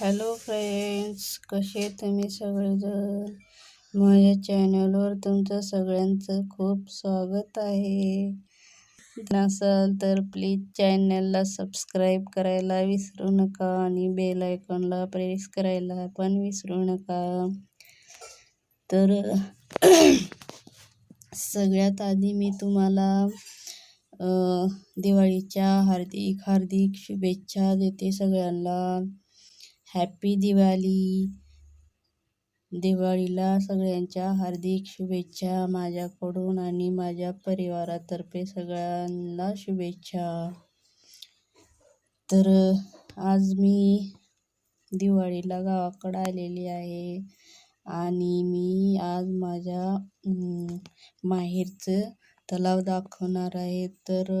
Hello friends कसे तुम्ही सगळेजण? माझ्या चॅनलवर तुमचं सगळ्यांचं खूप स्वागत आहे. नसाल तर प्लीज चॅनलला सबस्क्राईब करायला विसरू नका आणि बेल आयकॉनला प्रेस करायला पण विसरू नका. तर सगळ्यात आधी मी तुम्हाला दिवाळीच्या हार्दिक हार्दिक शुभेच्छा देते सगळ्यांना. हॅपी दिवाळी. दिवाळीला सगळ्यांच्या हार्दिक शुभेच्छा माझ्याकडून आणि माझ्या परिवारातर्फे सगळ्यांना शुभेच्छा. तर आज मी दिवाळीला गावाकडं आलेली आहे आणि मी आज माझ्या माहेरचं तलाव दाखवणार आहे. तर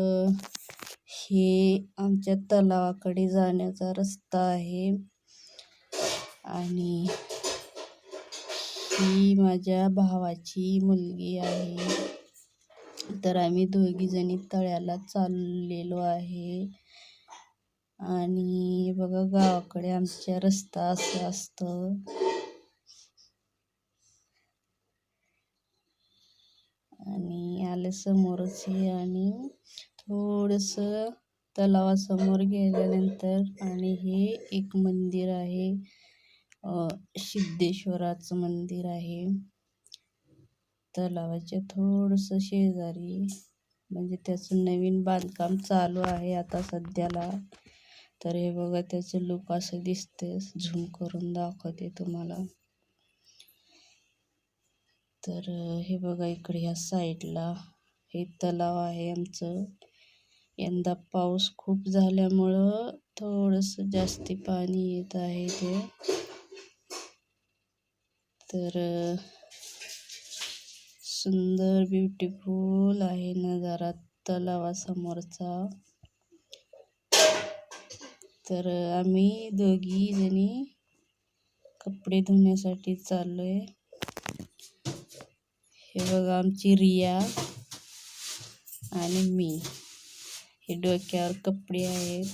हे आमच्या तलावाकडे जाण्याचा रस्ता आहे. आणि ही माझ्या भावाची मुलगी आहे. तर आम्ही दोघीजणी तळ्याला चाललेलो आहे. आणि बघा गावाकडे आमच्या रस्ता असं असतं. आणि आले समोरच हे आणि थोडंसं तलावासमोर गेल्यानंतर आणि हे एक मंदिर आहे. सिद्धेश्वराचं मंदिर आहे. तलावाच्या थोडंसं शेजारी म्हणजे त्याचं नवीन बांधकाम चालू आहे आता सध्याला. तर हे बघा त्याचं लुक असं दिसतं झूम करून दाखवते तुम्हाला. तर हे बघा इकडे ह्या साईडला हे तलाव आहे आमचं. यंदा पाऊस खूप झाल्यामुळं थोडंसं जास्ती पाणी येत आहे ते तर सुंदर ब्युटिफुल आहे नजारा तलावासमोरचा. तर आम्ही दोघी जणी कपडे धुण्यासाठी चाललोय. हे बघा आमची रिया आणि मी. हे डोक्यावर कपडे आहेत.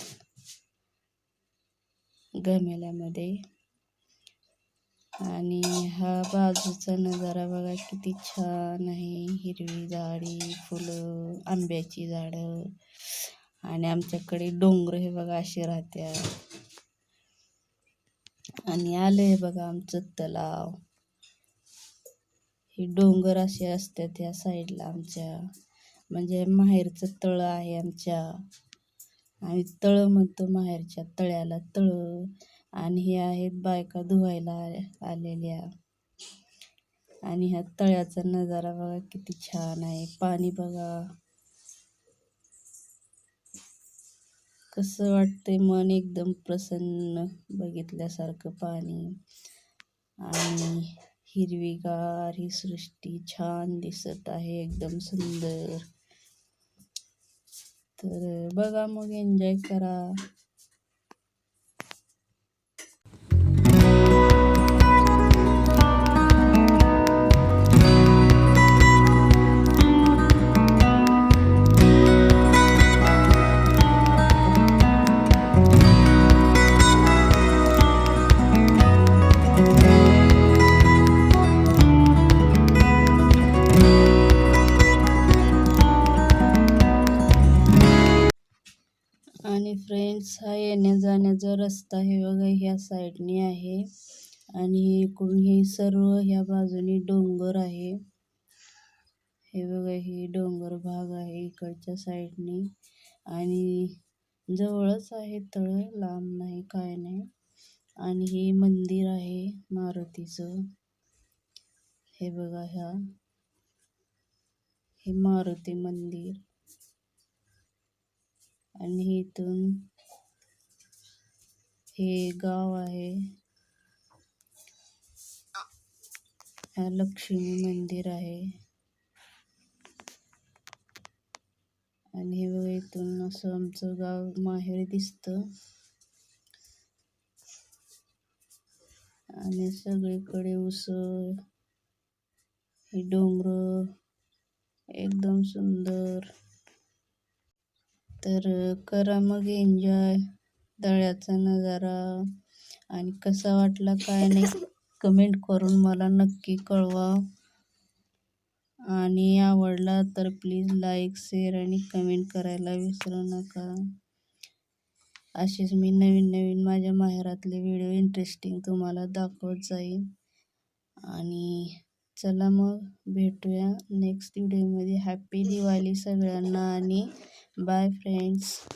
घमेल्यामध्ये आणि हा बाजूचा नजारा बघा किती छान आहे. हिरवी झाडी फुलं आंब्याची झाडं आणि आमच्याकडे डोंगर हे बघा असे राहत्या आणि आले बघा आमचं तलाव. हे डोंगर असे असतात या साईडला आमच्या. म्हणजे माहेरचं तळं आहे आमच्या. आम्ही तळं म्हणतो माहेरच्या तळ्याला तळं. आणि हे आहेत बायका धुवायला आलेल्या. आणि ह्या तळ्याचा नजारा बघा किती छान आहे. पाणी बघा. कसं वाटतंय मन एकदम प्रसन्न बघितल्यासारखं पाणी. आणि हिरवीगार ही सृष्टी छान दिसत आहे एकदम सुंदर. तर बघा मग एन्जॉय करा. आणि फ्रेंड्स हा येण्या जाण्याचा रस्ता हे बघा ह्या साईडने आहे. आणि इकडून हे सर्व ह्या बाजूने डोंगर आहे. हे बघा हे डोंगर भाग आहे इकडच्या साईडने आणि जवळच आहे तळ लांब नाही काय नाही. आणि हे मंदिर आहे मारुतीचं. हे बघा ह्या. हे मारुती मंदिर. आणि इथून हे गाव आहे. हा लक्ष्मी मंदिर आहे. आणि हे बघा इथून असं आमचं गाव माहेर दिसतं. आणि सगळीकडे उस हे डोंगर एकदम सुंदर. तर करा मग एन्जॉय दळ्याचा नजारा. आणि कसा वाटला काय नाही कमेंट करून मला नक्की कळवा. आणि आवडला तर प्लीज लाईक शेअर आणि कमेंट करायला विसरू नका. असेच मी नवीन नवीन माझ्या माहेरातले व्हिडिओ इंटरेस्टिंग तुम्हाला दाखवत जाईन. आणि चला मग भेटूया नेक्स्ट व्हिडिओमध्ये हॅप्पी दिवाळी सगळ्यांना आणि बाय फ्रेंड्स